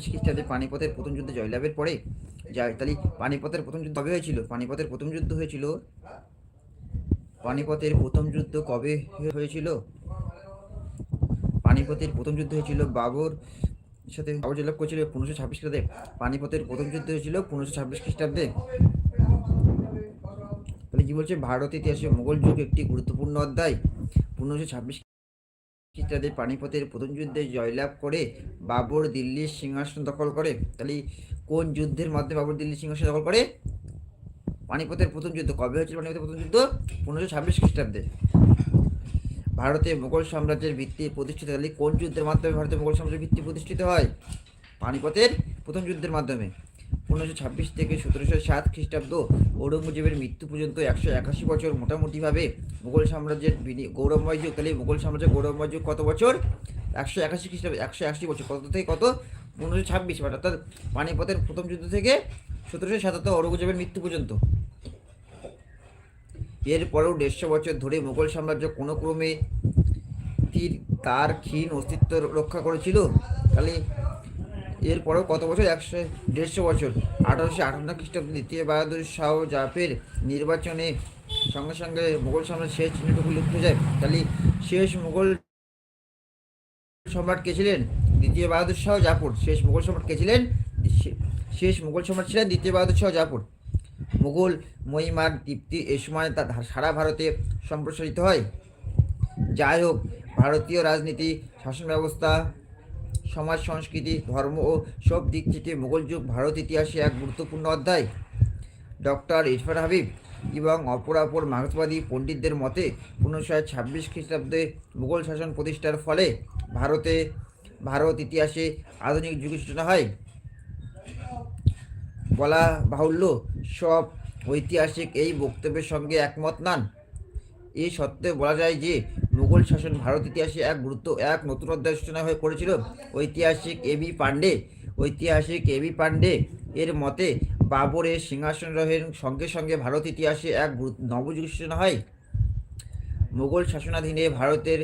ছাব্বিশ খ্রিস্টাব্দে পানিপথের প্রথম যুদ্ধে জয়লাভের পরে যায় তাহলে পানিপথের প্রথম যুদ্ধ কবে হয়েছিল? পানিপথের প্রথম যুদ্ধ হয়েছিল? পানিপথের প্রথম যুদ্ধ কবে হয়েছিল? পানিপথের প্রথম যুদ্ধ হয়েছিল বাবর সাথে বাবর জয়লাভ করেছিল পনেরোশো ছাব্বিশ খ্রিস্টাব্দে। পানিপথের প্রথম যুদ্ধ হয়েছিল পনেরোশো ছাব্বিশ খ্রিস্টাব্দে। তাহলে কি বলছে? ভারত ইতিহাসে মোগল যুগ একটি গুরুত্বপূর্ণ অধ্যায়। পনেরোশো ছাব্বিশ খ্রিস্টাব্দে পানিপথের প্রথম যুদ্ধে জয়লাভ করে বাবর দিল্লির সিংহাসন দখল করে। তাহলে কোন যুদ্ধের মাধ্যমে বাবর দিল্লির সিংহাসন দখল করে? পানিপথের প্রথম যুদ্ধ কবে হয়েছিল পানিপথের প্রথম যুদ্ধ? পনেরোশো ছাব্বিশ খ্রিস্টাব্দে। ভারতে মোগল সাম্রাজ্যের ভিত্তি প্রতিষ্ঠিত। তাহলে কোন যুদ্ধের মাধ্যমে ভারতে মোগল সাম্রাজ্যের ভিত্তি প্রতিষ্ঠিত হয়? পানিপথের প্রথম যুদ্ধের মাধ্যমে। পনেরোশো ছাব্বিশ থেকে সতেরোশো সাত খ্রিস্টাব্দ ঔরঙ্গজেবের মৃত্যু পর্যন্ত একশো একাশি বছর মোটামুটিভাবে মুঘল সাম্রাজ্যের গৌরবময় যুগ তাহলে মুঘল সাম্রাজ্যের গৌরবময় যুগ কত বছর? একশো একাশি খ্রিস্টাব্দ একশো একাশি বছর। কত থেকে কত? পনেরোশো ছাব্বিশ অর্থাৎ পানিপথের প্রথম যুদ্ধ থেকে সতেরোশো সাতাত্তর ঔরঙ্গজেবের মৃত্যু পর্যন্ত। এরপরেও দেড়শো বছর ধরে মুঘল সাম্রাজ্য কোনো ক্রমে তীর, তার, ক্ষীণ অস্তিত্ব রক্ষা করেছিল। তাহলে এরপরেও কত বছর? একশো, দেড়শো বছর। আঠারোশো আটান্ন খ্রিস্টাব্দে দ্বিতীয় বাহাদুর শাহ জাফের নির্বাচনে সঙ্গে সঙ্গে মুঘল সম্রাট শেষ চিহ্নটুকু লিখতে যায়। তাহলে শেষ মুঘল সম্রাট কে ছিলেন? দ্বিতীয় বাহাদুর শাহ জাফর। শেষ মুঘল সম্রাট কে ছিলেন? শেষ মুঘল সম্রাট ছিলেন দ্বিতীয় বাহাদুর শাহ জাফর। মুঘল মহিমার দীপ্তি এ সময় তা সারা ভারতে সম্প্রসারিত হয়। যাই হোক, ভারতীয় রাজনীতি, শাসন ব্যবস্থা সমাজ সংস্কৃতি ধর্ম ও সব দিক থেকে মোগল যুগ ভারত ইতিহাসে এক গুরুত্বপূর্ণ অধ্যায়। ডক্টর ইরফান হাবিব এবং অপরাপর মার্ক্সবাদী পণ্ডিতদের মতে পনেরোশো ছাব্বিশ খ্রিস্টাব্দে মুঘল শাসন প্রতিষ্ঠার ফলে ভারতে, ভারত ইতিহাসে আধুনিক যুগের সূচনা হয়। বলা বাহুল্য, সব ঐতিহাসিক এই বক্তব্যের সঙ্গে একমত নন। এই সত্ত্বেও বলা যায় যে, মুঘল শাসন ভারত ইতিহাসে এক গুরুত্ব, এক নতুন অধ্যায় সূচনা হয়ে পড়েছিল। ঐতিহাসিক এ বি পাণ্ডে, ঐতিহাসিক এ বি পাণ্ডে এর মতে বাবরের সিংহাসন রহের সঙ্গে সঙ্গে ভারত ইতিহাসে এক নবযুগ সূচনা হয়। মুঘল শাসনাধীনে ভারতের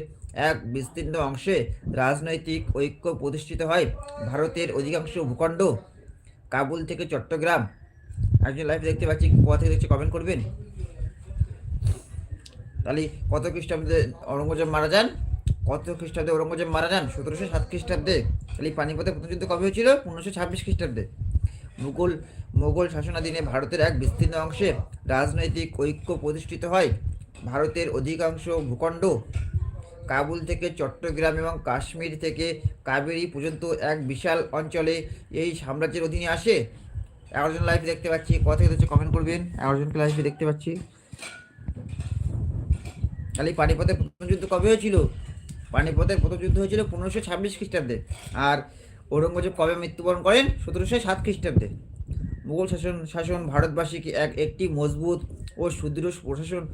এক বিস্তীর্ণ অংশে রাজনৈতিক ঐক্য প্রতিষ্ঠিত হয়। ভারতের অধিকাংশ ভূখণ্ড কাবুল থেকে চট্টগ্রাম। একজন লাইভ দেখতে পাচ্ছি, কোথা থেকে দেখছি কমেন্ট করবেন? তাহলে কত খ্রিস্টাব্দে ঔরঙ্গজেব মারা যান? কত খ্রিস্টাব্দে ঔরঙ্গজেব মারা যান? সতেরোশো সাত খ্রিস্টাব্দে। তাহলে পানিপথে প্রথম যুদ্ধ কবে হয়েছিল? পনেরোশো ছাব্বিশ খ্রিস্টাব্দে। মুঘল মোগল শাসনাধীনে ভারতের এক বিস্তীর্ণ অংশে রাজনৈতিক ঐক্য প্রতিষ্ঠিত হয়। ভারতের অধিকাংশ ভূখণ্ড কাবুল থেকে চট্টগ্রাম এবং কাশ্মীর থেকে কাবেরী পর্যন্ত এক বিশাল অঞ্চলে এই সাম্রাজ্যের অধীনে আসে। এগারোজন লাইভ দেখতে পাচ্ছি। কথা হচ্ছে কমেন্ট করবেন। এগারোজনকে লাইভে দেখতে পাচ্ছি। তাহলে পানিপথের প্রথম যুদ্ধ কবে হয়েছিল? পানিপথের প্রথম যুদ্ধ হয়েছিল পনেরোশো ছাব্বিশ খ্রিস্টাব্দে। আর ঔরঙ্গজেব কবে মৃত্যুবরণ করেন? সতেরোশো সাত খ্রিস্টাব্দে। মুঘল শাসন শাসন ভারতবাসীকে এক, একটি মজবুত ও সুদৃঢ় প্রশাসন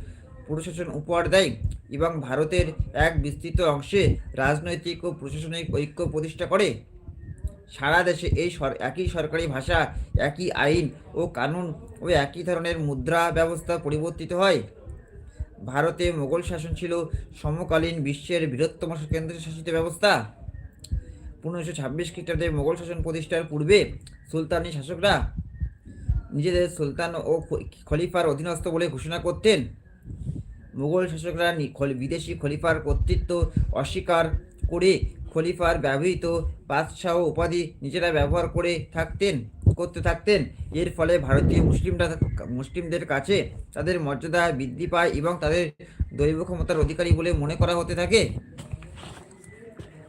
প্রশাসন উপহার দেয় এবং ভারতের এক বিস্তৃত অংশে রাজনৈতিক ও প্রশাসনিক ঐক্য প্রতিষ্ঠা করে। সারা দেশে এই একই সরকারি ভাষা, একই আইন ও কানুন ও একই ধরনের মুদ্রা ব্যবস্থা পরিবর্তিত হয়। ভারতে মোগল শাসন ছিল সমকালীন বিশ্বের বৃহত্তম কেন্দ্রশাসিত ব্যবস্থা। পনেরোশো ছাব্বিশ খ্রিস্টাব্দে মোগল শাসন প্রতিষ্ঠার পূর্বে সুলতানি শাসকরা নিজেদের সুলতান ও খলিফার অধীনস্থ বলে ঘোষণা করতেন। মুঘল শাসকরা বিদেশি খলিফার কর্তৃত্ব অস্বীকার করে খলিফার ব্যবহৃত বাদশাহ উপাধি নিজেরা ব্যবহার করে থাকতেন। করতে থাকতেন। এর ফলে ভারতীয় মুসলিমরা মুসলিমদের কাছে তাদের মর্যাদা বৃদ্ধি পায় এবং তাদের দৈব ক্ষমতার অধিকারী বলে মনে করা হতে থাকে।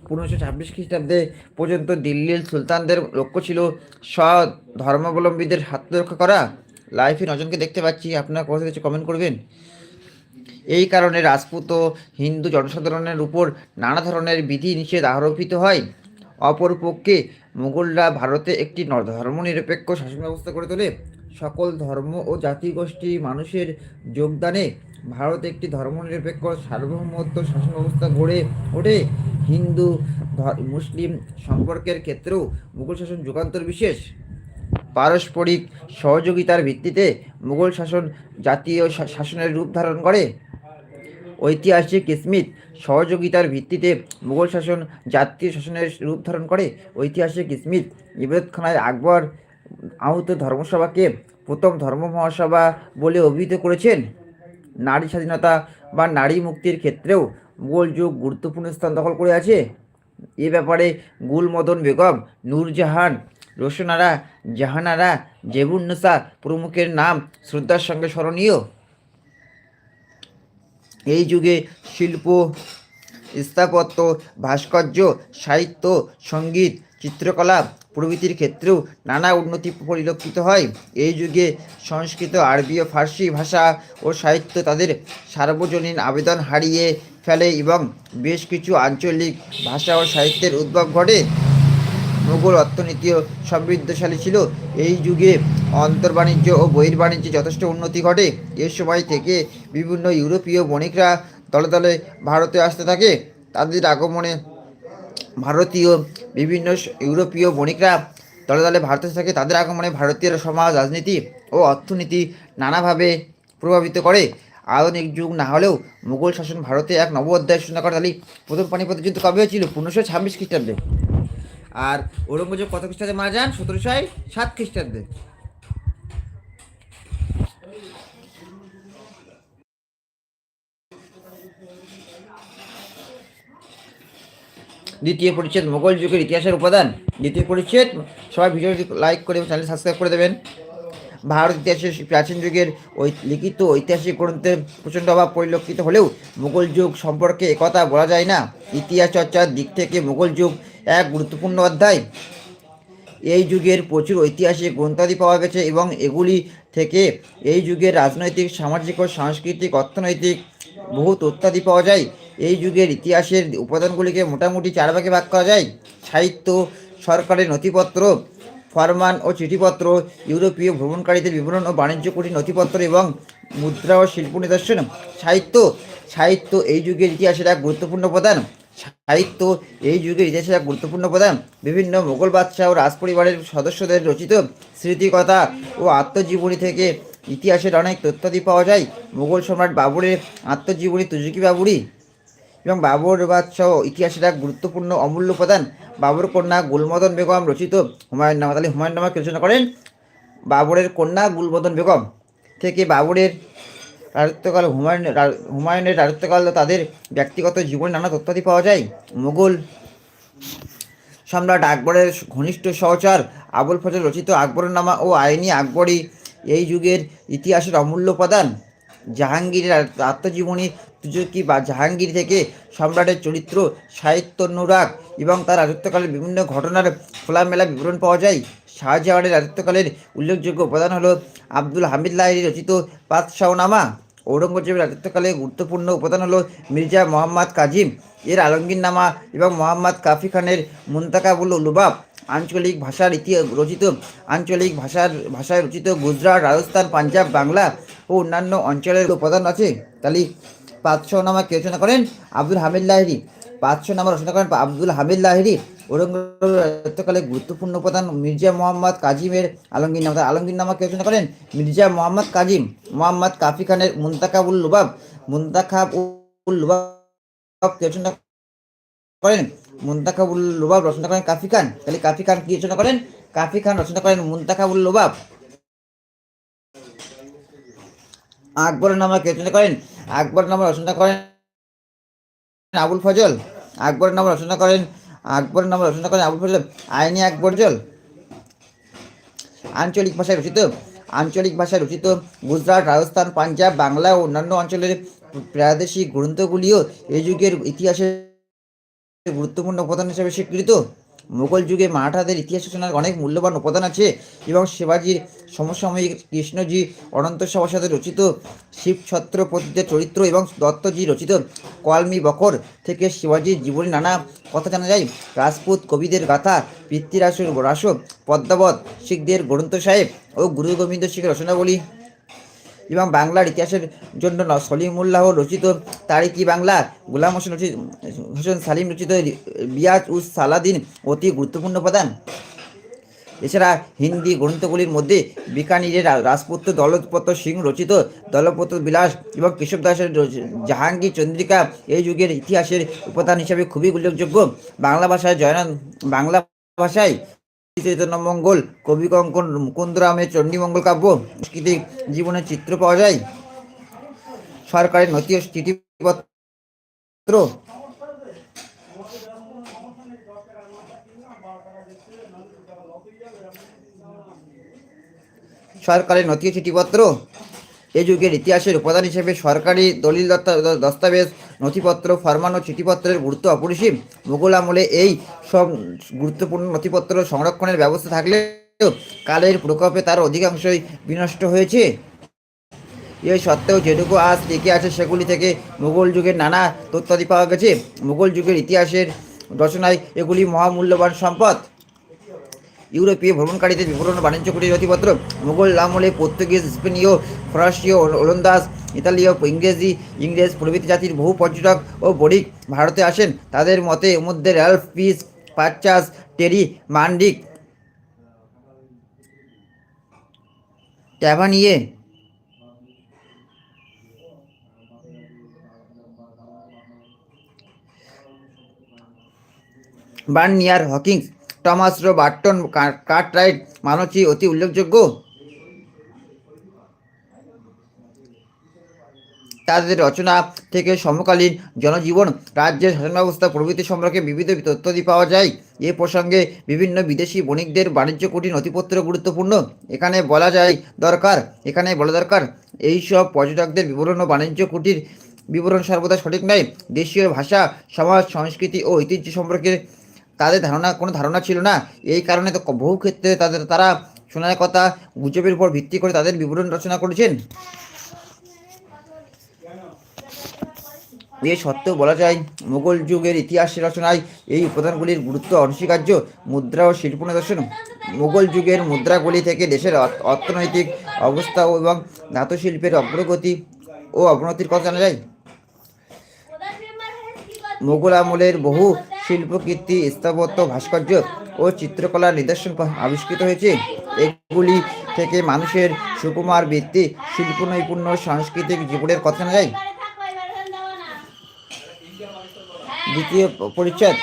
পনেরোশো ছাব্বিশ খ্রিস্টাব্দে পর্যন্ত দিল্লির সুলতানদের লক্ষ্য ছিল স্বধর্মাবলম্বীদের হাত রক্ষা করা। লাইফে নজনকে দেখতে পাচ্ছি, আপনার কথা কিছু কমেন্ট করবেন? এই কারণে রাজপুত হিন্দু জনসাধারণের উপর নানা ধরনের বিধি নিষেধ আরোপিত হয়। অপরপক্ষে মুঘলরা ভারতে একটি ধর্মনিরপেক্ষ শাসন ব্যবস্থা করে তোলে। সকল ধর্ম ও জাতিগোষ্ঠী মানুষের যোগদানে ভারত একটি ধর্মনিরপেক্ষ সার্বভৌমত্ব শাসন ব্যবস্থা গড়ে ওঠে। হিন্দু মুসলিম সম্পর্কের ক্ষেত্রেও মুঘল শাসন যুগান্তর বিশেষ। পারস্পরিক সহযোগিতার ভিত্তিতে মুঘল শাসন জাতীয় শাসনের রূপ ধারণ করে। ঐতিহাসিক স্মিথ সহযোগিতার ভিত্তিতে মুঘল শাসন, জাতীয় শাসনের রূপ ধারণ করে। ঐতিহাসিক স্মিথ ইবাদতখানায় আকবর আহত ধর্মসভাকে প্রথম ধর্ম মহাসভা বলে অভিহিত করেছেন। নারী স্বাধীনতা বা নারী মুক্তির ক্ষেত্রেও মুঘল যুগ গুরুত্বপূর্ণ স্থান দখল করে আছে। এ ব্যাপারে গুলমদন বেগম, নূরজাহান, রোশনারা, জাহানারা জেবুন্নসা প্রমুখের নাম শ্রদ্ধার সঙ্গে স্মরণীয়। এই যুগে শিল্প, স্থাপত্য, ভাস্কর্য, সাহিত্য, সংগীত, চিত্রকলা প্রভৃতির ক্ষেত্রেও নানা উন্নতি পরিলক্ষিত হয়। এই যুগে সংস্কৃত, আরবি ও ফার্সি ভাষা ও সাহিত্য তাদের সার্বজনীন আবেদন হারিয়ে ফেলে এবং বেশ কিছু আঞ্চলিক ভাষা ও সাহিত্যের উদ্ভব ঘটে। মুঘল অর্থনীতিও সমৃদ্ধশালী ছিল। এই যুগে অন্তর্বাণিজ্য ও বহির্বাণিজ্যে যথেষ্ট উন্নতি ঘটে। এ সময় থেকে বিভিন্ন ইউরোপীয় বণিকরা দলে দলে ভারতে আসতে থাকে। তাদের আগমনে ভারতীয় বিভিন্ন ইউরোপীয় বণিকরা দলে দলে ভারতে থাকে। তাদের আগমনে ভারতীয় সমাজ, রাজনীতি ও অর্থনীতি নানাভাবে প্রভাবিত করে। আধুনিক যুগ না হলেও মুঘল শাসন ভারতে এক নব অধ্যায় সূচনা করে তাহলে প্রথম পানিপথ যুদ্ধ কবে হয়েছিল? পনেরোশো ছাব্বিশ খ্রিস্টাব্দে। আর ঔরঙ্গজেব কত খ্রিস্টাব্দে মারা যান? সতেরোশো সাত খ্রিস্টাব্দে। দ্বিতীয় পরিচ্ছেদ মোগল যুগের ইতিহাসের উপাদান। দ্বিতীয় পরিচ্ছেদ, সবাই ভিডিওটি লাইক করে এবং চ্যানেল সাবস্ক্রাইব করে দেবেন। ভারত ইতিহাসের প্রাচীন যুগের ওই লিখিত ঐতিহাসিক গ্রন্থে প্রচণ্ড অভাব পরিলক্ষিত হলেও মুঘল যুগ সম্পর্কে একথা বলা যায় না। ইতিহাস চর্চার দিক থেকে মুঘল যুগ এক গুরুত্বপূর্ণ অধ্যায়। এই যুগের প্রচুর ঐতিহাসিক গ্রন্থাদি পাওয়া গেছে এবং এগুলি থেকে এই যুগের রাজনৈতিক, সামাজিক ও সাংস্কৃতিক, অর্থনৈতিক বহু তথ্যাদি পাওয়া যায়। এই যুগের ইতিহাসের উপাদানগুলিকে মোটামুটি চার ভাগে ভাগ করা যায়। সাহিত্য, সরকারের নথিপত্র, ফরমান ও চিঠিপত্র, ইউরোপীয় ভ্রমণকারীদের বিবরণ ও বাণিজ্য কুটির নথিপত্র এবং মুদ্রা ও শিল্প নিদর্শন। সাহিত্য সাহিত্য এই যুগের ইতিহাসের এক গুরুত্বপূর্ণ প্রধান সাহিত্য এই যুগের ইতিহাসের এক গুরুত্বপূর্ণ প্রধান বিভিন্ন মোগল বাদশাহ ও রাজপরিবারের সদস্যদের রচিত স্মৃতিকথা ও আত্মজীবনী থেকে ইতিহাসের অনেক তথ্যাদি পাওয়া যায়। মোগল সম্রাট বাবুরের আত্মজীবনী তুজুকি বাবুরি এবং বাবর বাদশাহ ইতিহাসের এক গুরুত্বপূর্ণ অমূল্য উপাদান। বাবর কন্যা গুলমদন বেগম রচিত হুমায়ুন নামা তাহলে হুমায়ুন নামা রচনা করেন বাবরের কন্যা গুলমদন বেগম। থেকে বাবরের রাজত্বকাল হুমায়ুন হুমায়ুনের রাজত্বকাল তাদের ব্যক্তিগত জীবনে নানা তথ্যাদি পাওয়া যায়। মুঘল সম্রাট আকবরের ঘনিষ্ঠ সহচর আবুল ফজল রচিত আকবরনামা ও আইনি আকবরই এই যুগের ইতিহাসের অমূল্য উপাদান। জাহাঙ্গীরের আত্মজীবনী তুজুকি বা জাহাঙ্গীর থেকে সম্রাটের চরিত্র সাহিত্য অনুরাগ এবং তার রাজত্বকালের বিভিন্ন ঘটনার খোলামেলা বিবরণ পাওয়া যায়। শাহজাহানের রাজত্বকালের উল্লেখযোগ্য উপাদান হলো আব্দুল হামিদ লাহিরি রচিত পাতশাহনামা ঔরঙ্গজেবের রাজত্বকালে গুরুত্বপূর্ণ উপাদান হলো মির্জা মোহাম্মদ কাজিম। এর আলমগীরনামা এবং মোহাম্মদ কাফি খানের মুন্তাকাবুল লুবাব আঞ্চলিক ভাষার ইতিহাস রচিত, আঞ্চলিক ভাষার, ভাষায় রচিত গুজরাট, রাজস্থান, পাঞ্জাব, বাংলা ও অন্যান্য অঞ্চলের উপাদান আছে। তাহলে পাঁচশো নামা কে রচনা করেন? আব্দুল হামিদ লাহিরি পাঁচশো নামা রচনা করেন আব্দুল হামিদ লাহিরি ঔরঙ্গজেবকালে গুরুত্বপূর্ণ উপাদান মির্জা মোহাম্মদ কাজিমের আলমগীর নামা। আলমগীর নামা কে রচনা করেন? মির্জা মোহাম্মদ কাজিম। মোহাম্মদ কাফি খানের মুন্তাকাবুল লুবাব। মুন্তাখাবুল লুবাব কে রচনা করেন? মুন্তাকাবুল লুবাব, রচনা করেন কাফি খান। তাহলে কাফি খান কি রচনা করেন? কাফি খান রচনা করেন মুন্তাকাবুল লুবাব। আকবর নামা কে রচনা করেন? আকবর নামা রচনা করেন আবুল ফজল। আকবর নামা রচনা করেন আকবর নামা রচনা করেন আবুল ফজল। আইনি আকবর জল। আঞ্চলিক ভাষায় রচিত, আঞ্চলিক ভাষায় রচিত, গুজরাট, রাজস্থান, পাঞ্জাব, বাংলা ও অন্যান্য অঞ্চলের প্রাদেশিক গ্রন্থগুলিও এই যুগের ইতিহাসের গুরুত্বপূর্ণ উপাদান হিসেবে স্বীকৃত। মুঘল যুগে মারাঠাদের ইতিহাস সূচনার অনেক মূল্যবান উপাদান আছে এবং শিবাজির সমসাময়িক কৃষ্ণজি অনন্ত সভাসদের রচিত, শিব ছত্রপতিদের চরিত্র এবং দত্তজি রচিত কলমি বকর থেকে শিবাজির জীবনে নানা কথা জানা যায়। রাজপুত কবিদের গাথা পিতৃরাসুর রাস, পদ্মাবত শিখদের গ্রন্থ সাহেব ও গুরু গোবিন্দ শিখের রচনাবলী। এবং বাংলার ইতিহাসের জন্য সলিমুল্লাহ রচিত তারিকি বাংলা, গোলাম হোসেন রচিত, হোসেন সালিম রচিত রিয়াজ উস সালাদিন অতি গুরুত্বপূর্ণ উপাদান। এছাড়া হিন্দি গ্রন্থগুলির মধ্যে বিকানিরের রাজপুত্র দৌলতপত সিং রচিত দৌলতপত বিলাস এবং কেশব দাসের জাহাঙ্গীর চন্দ্রিকা এই যুগের ইতিহাসের উপাদান হিসাবে খুবই উল্লেখযোগ্য। বাংলা ভাষায় জয়নান বাংলা ভাষায় চৈতন্য মঙ্গল, কবি কঙ্কন, মুকুন্দরামের চণ্ডীমঙ্গল কাব্য সাংস্কৃতিক জীবনের চিত্র পাওয়া যায়। সরকারের নথি ও চিঠিপত্র। সরকারের নথি চিঠিপত্র। এই যুগের ইতিহাসের উপাদান হিসেবে সরকারি দলিল দস্তাবেজ নথিপত্র, ফরমান ও চিঠিপত্রের গুরুত্ব অপরিসীম। মোগল আমলে এই সব গুরুত্বপূর্ণ নথিপত্র সংরক্ষণের ব্যবস্থা থাকলেও কালের প্রকোপে তার অধিকাংশই বিনষ্ট হয়েছে। এই সত্ত্বেও যেটুকু আজ টিকে আছে সেগুলি থেকে মুঘল যুগের নানা তথ্যাদি পাওয়া গেছে। মুঘল যুগের ইতিহাসের রচনায় এগুলি মহামূল্যবান সম্পদ। ইউরোপীয় ভ্রমণকারীদের বিবরণ, বাণিজ্য কুটির নথিপত্র মুঘল আমলে পর্তুগিজ, স্পেনীয় ফরাসীয় ওলন্দাজ, ইতালীয়, ইংরেজি, ইংরেজ প্রভৃতি জাতির বহু পর্যটক ও বণিক ভারতে আসেন। তাদের মতে মধ্যে Ralph Fitch Purchas Terry, Manrique, Tavernier, Bernier, Hawkins Thomas Roe Barton Cartwright Manucci অতি উল্লেখযোগ্য। তাদের রচনা থেকে সমকালীন জনজীবন, রাজ্যের শাসন ব্যবস্থা প্রভৃতি সম্পর্কে বিবিধ তথ্যাদি পাওয়া যায়। এ প্রসঙ্গে বিভিন্ন বিদেশি বণিকদের বাণিজ্য কুটির নথিপত্র গুরুত্বপূর্ণ। এখানে বলা যায়, দরকার, এখানে বলা দরকার, এইসব পর্যটকদের বিবরণ ও বাণিজ্য কুটির বিবরণ সর্বদা সঠিক নয়। দেশীয় ভাষা, সমাজ, সংস্কৃতি ও ঐতিহ্য সম্পর্কে তাদের ধারণা, কোনো ধারণা ছিল না। এই কারণে তো বহু ক্ষেত্রে তাদের, তারা শোনার কথা গুজবের উপর ভিত্তি করে তাদের বিবরণ রচনা করেছেন। এ সত্ত্বেও বলা যায়, মোগল যুগের ইতিহাস রচনায় এই উপাদানগুলির গুরুত্ব অনস্বীকার্য। মুদ্রা ও শিল্প নিদর্শন মোগল যুগের মুদ্রাগুলি থেকে দেশের অর্থনৈতিক অবস্থা এবং ধাতু শিল্পের অগ্রগতি ও অবনতির কথা জানা যায়। মোগল আমলের বহু শিল্পকীর্তি, স্থাপত্য, ভাস্কর্য ও চিত্রকলার নিদর্শন আবিষ্কৃত হয়েছে। এগুলি থেকে মানুষের সুকুমার বৃত্তি শিল্প নৈপুণ্য সাংস্কৃতিক জীবনের কথা জানা যায়। দ্বিতীয় পরিচ্ছেদ।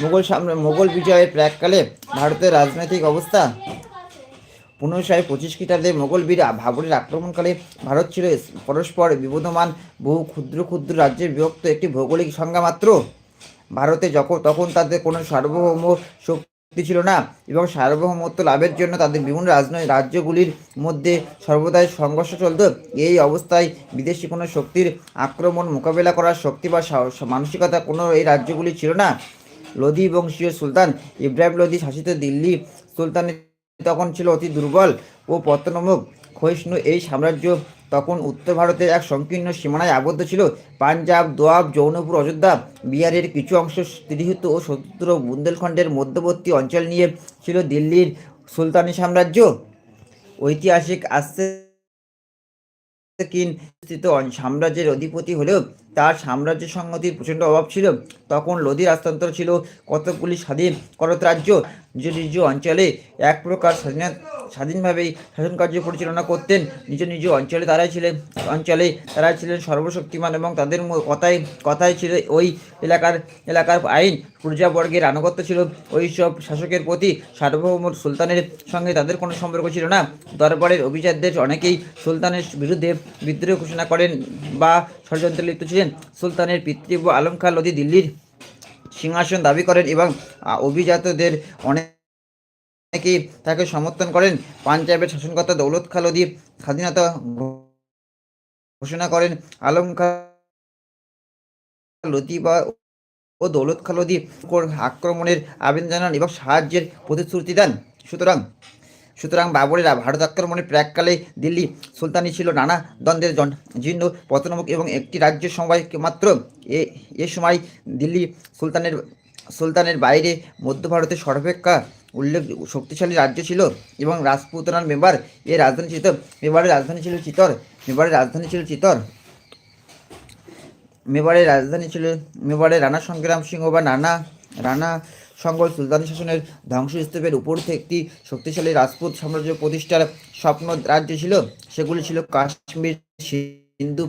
মুঘল সাম্রা মুঘল বিজয়ের প্রাককালে ভারতের রাজনৈতিক অবস্থা। পনেরোশো পঁচিশ খ্রিস্টাব্দে মোগল বীর ভাবরের আক্রমণকালে ভারত ছিল পরস্পর বিবদমান বহু ক্ষুদ্র ক্ষুদ্র রাজ্যের বিভক্ত একটি ভৌগোলিক সংজ্ঞা মাত্র ভারতে যখন, তখন তাদের কোনো সার্বভৌম শক্তি ছিল না এবং সার্বভৌমত্ব লাভের জন্য তাদের বিভিন্ন রাজনৈতিক রাজ্যগুলির মধ্যে সর্বদাই সংঘর্ষ চলত। এই অবস্থায় বিদেশি কোনো শক্তির আক্রমণ মোকাবেলা করার শক্তি বা মানসিকতা কোনো এই রাজ্যগুলি ছিল না। লোধি বংশীয় সুলতান ইব্রাহিম লোধি শাসিত দিল্লি সুলতানের তখন ছিল অতি দুর্বল ও পতনমুখ। ক্ষয়িষ্ণু এই সাম্রাজ্য তখন উত্তর ভারতের এক সংকীর্ণ সীমানায় আবদ্ধ ছিল পাঞ্জাব দোয়াব জৌনপুর অযোধ্যা বিহারের কিছু অংশ স্ত্রীহিত ও শত্রু বুন্দেলখণ্ডের মধ্যবর্তী অঞ্চল নিয়ে ছিল দিল্লির সুলতানি সাম্রাজ্য ঐতিহাসিক আস্তে স্থিত সাম্রাজ্যের অধিপতি হলেও তার সাম্রাজ্য সংহতির প্রচণ্ড অভাব ছিল। তখন লোধি রাজতন্ত্র ছিল কতকগুলি স্বাধীন করত রাজ্য। নিজ নিজ অঞ্চলে এক প্রকার স্বাধীন স্বাধীনভাবেই শাসন কার্য পরিচালনা করতেন। নিজ নিজ অঞ্চলে তারাই ছিলেন অঞ্চলে তারাই ছিলেন সর্বশক্তিমান এবং তাদের কথাই কথাই ছিল ওই এলাকার এলাকার আইন। প্রজাবর্গের আনুগত্য ছিল। ওই সব শাসকের প্রতি সার্বভৌম সুলতানের সঙ্গে তাদের কোনো সম্পর্ক ছিল না। দরবারের অভিজাতদের অনেকেই সুলতানের বিরুদ্ধে বিদ্রোহ ঘোষণা করেন বা ষড়যন্ত্রে লিপ্ত ছিলেন। সুলতানের পিতৃব্য আলম খান লোধি দিল্লির সিংহাসন দাবি করেন এবং অভিজাতদের অনেক অনেকেই তাকে সমর্থন করেন। পাঞ্জাবের শাসনকর্তা দৌলত খান লোধি স্বাধীনতা ঘোষণা করেন। আলম খান লোধি বা, ও দৌলত উপর আক্রমণের আবেদন জানান এবং সাহায্যের প্রতিশ্রুতি দেন। সুতরাং সুতরাং বাবরের ভারত আক্রমণের প্রাককালে দিল্লি সুলতানি ছিল নানা দ্বন্দ্বের জীর্ণ পতনমুখ এবং একটি রাজ্যের সময় মাত্র। এ সময় দিল্লি সুলতানের সুলতানের বাইরে মধ্য ভারতের সর্বাপেক্ষা উল্লেখ, শক্তিশালী রাজ্য ছিল এবং রাজপুতনার মেবার এর রাজধানী ছিল, মেবারের রাজধানী ছিল চিতর, মেবারের রাজধানী ছিল চিতর। মেবারের রাজধানী ছিল, মেবারের রানা সংগ্রাম সিংহ বা নানা, রানা সংগল সুলতান শাসনের ধ্বংসস্তূপের উপর থেকে একটি শক্তিশালী রাজপুত সাম্রাজ্য প্রতিষ্ঠার স্বপ্ন রাজ্য ছিল, সেগুলি ছিল কাশ্মীর, সিন্ধু